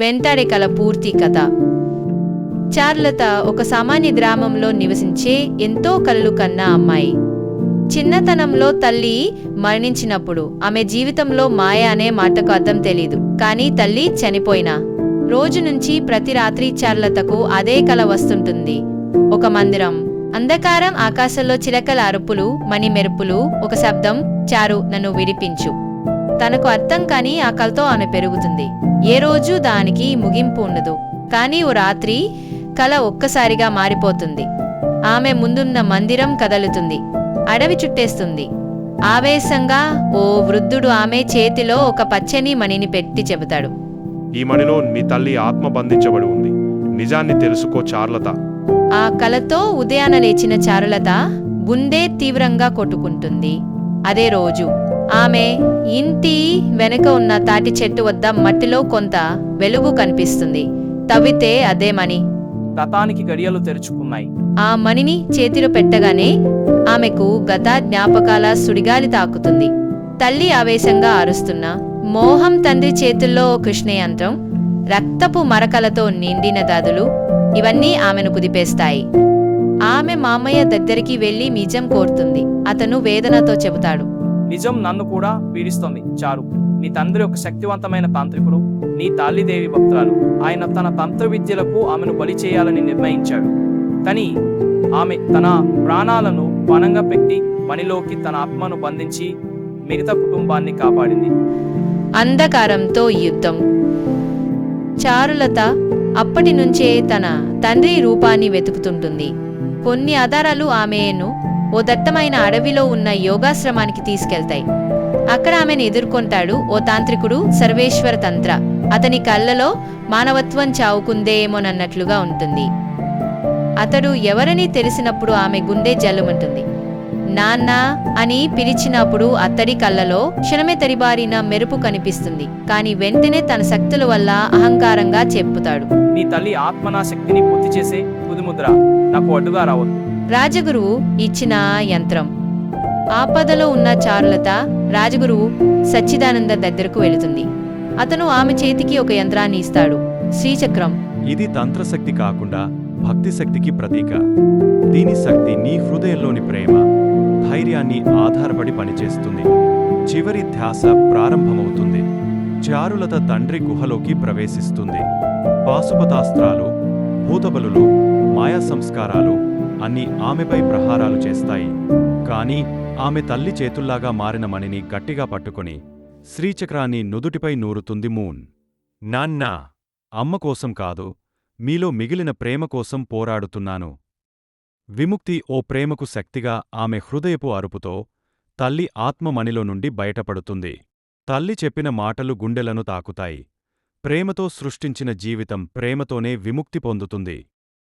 వెంటాడే కల పూర్తి కథ. చార్లత ఒక సామాన్య గ్రామంలో నివసించే ఎంతో కలలు కన్న అమ్మాయి. చిన్నతనంలో తల్లి మరణించినప్పుడు ఆమె జీవితంలో మాయ అనే మాటకు అర్థం తెలీదు. కానీ తల్లి చనిపోయినా రోజు నుంచి ప్రతి రాత్రి చార్లతకు అదే కల వస్తుంటుంది. ఒక మందిరం. అంధకారం ఆకాశంలో చిలకల అరుపులు మణి మెరుపులు ఒక శబ్దం చారు నన్ను విడిపించు. తనకు అర్థం కాని ఆ కలతో ఆమె పెరుగుతుంది. ఏ రోజు దానికి ముగింపు ఉండదు. కానీ ఓ రాత్రి కల ఒక్కసారిగా మారిపోతుంది. ఆమె ముందున్న మందిరం కదలుతుంది. అడవి చుట్టేస్తుంది. ఆవేశంగా ఓ వృద్ధుడు ఆమె చేతిలో ఒక పచ్చని మణిని పెట్టి చెబుతాడు. ఈ మణిలో నీ తల్లి ఆత్మ బంధించబడి ఉంది. నిజాన్ని తెలుసుకో చార్లత. ఆ కలతో ఉదయాన లేచిన చారులత గుండె తీవ్రంగా కొట్టుకుంటుంది. అదే రోజు. ఆమె ఇంటి వెనుక ఉన్న తాటి చెట్టు వద్ద మట్టిలో కొంత వెలుగు కనిపిస్తుంది. తవ్వితే అదే మణి. గతానికి గడియలు తెరుచుకున్నాయి. ఆ మణిని చేతిలో పెట్టగానే ఆమెకు గత జ్ఞాపకాల సుడిగాలి తాకుతుంది. తల్లి ఆవేశంగా అరుస్తున్నా మోహం తండ్రి చేతుల్లో ఓ కృష్ణ యంత్రం రక్తపు మరకలతో నిండిన గదులు ఇవన్నీ ఆమెను కుదిపేస్తాయి. ఆమె మామయ్య దగ్గరికి వెళ్ళి నిజం కోరుతుంది. అతను వేదనతో చెబుతాడు. నిజం నన్ను కూడా పీడిస్తోంది. చారు నీ తండ్రి ఒక శక్తివంతమైన తాంత్రికుడు. నీ తల్లిదేవి భక్తురాలు. ఆయన తన తంత్ర విద్యలకు ఆమెను బలి చేయాలని నిర్ణయించాడు. కానీ ఆమె తన ప్రాణాలను పణంగా పెట్టి పనిలోకి తన ఆత్మను బంధించి మిగతా కుటుంబాన్ని కాపాడింది. అంధకారంతో యుద్ధం. చారులత అప్పటి నుంచే తన తండ్రి రూపాన్ని వెతుకుతుంటుంది. కొన్ని ఆధారాలు ఆమెను ఓ దట్టమైన అడవిలో ఉన్న యోగాశ్రమానికి తీసుకెళ్తాయి. అక్కడ ఆమెను ఎదుర్కొంటాడు ఓ తాంత్రికుడు సర్వేశ్వర తంత్ర. అతని కళ్ళలో మానవత్వం చావుకుందేమోనన్నట్లుగా ఉంటుంది. అతడు ఎవరని తెలిసినప్పుడు ఆమె గుండె జల్లుమంటుంది. నాన్న అని పిలిచినప్పుడు అత్తడి కళ్ళలో క్షణమే తరిబారిన మెరుపు కనిపిస్తుంది. కాని వెంటనే తన శక్తుల వల్ల అహంకారంగా చెప్పుతాడు. నీ తల్లి ఆత్మనా శక్తిని పూర్తి చేసే తుదిముద్ర నాకు అడ్డుగా రావద్దు. రాజగురువు ఇచ్చిన యంత్రం. ఆపదలో ఉన్న చారులత రాజగురువు సచ్చిదానంద దగ్గరకు వెళుతుంది. అతను ఆమె చేతికి ఒక యంత్రాన్ని ఇస్తాడు. శ్రీచక్రం. ఇది తంత్రశక్తి కాకుండా భక్తి శక్తికి ప్రతీక. దీని శక్తి నీ హృదయంలోని ప్రేమ ధైర్యాన్ని ఆధారపడి పనిచేస్తుంది. చివరి ధ్యాస ప్రారంభమవుతుంది. చారులత తండ్రి గుహలోకి ప్రవేశిస్తుంది. పాశుపతాస్త్రాలు భూతబలులు మాయా సంస్కారాలు అన్ని ఆమెపై ప్రహారాలు చేస్తాయి. కాని ఆమె తల్లి చేతుల్లాగా మారిన మణిని గట్టిగా పట్టుకుని శ్రీచక్రాన్ని నుదుటిపై నూరుతుంది మూన్. నాన్నా అమ్మ కోసం కాదు మీలో మిగిలిన ప్రేమ కోసం పోరాడుతున్నాను. విముక్తి ఓ ప్రేమకు శక్తిగా ఆమె హృదయపు అరుపుతో తల్లి ఆత్మమణిలో నుండి బయటపడుతుంది. తల్లి చెప్పిన మాటలు గుండెలను తాకుతాయి. ప్రేమతో సృష్టించిన జీవితం ప్రేమతోనే విముక్తి పొందుతుంది.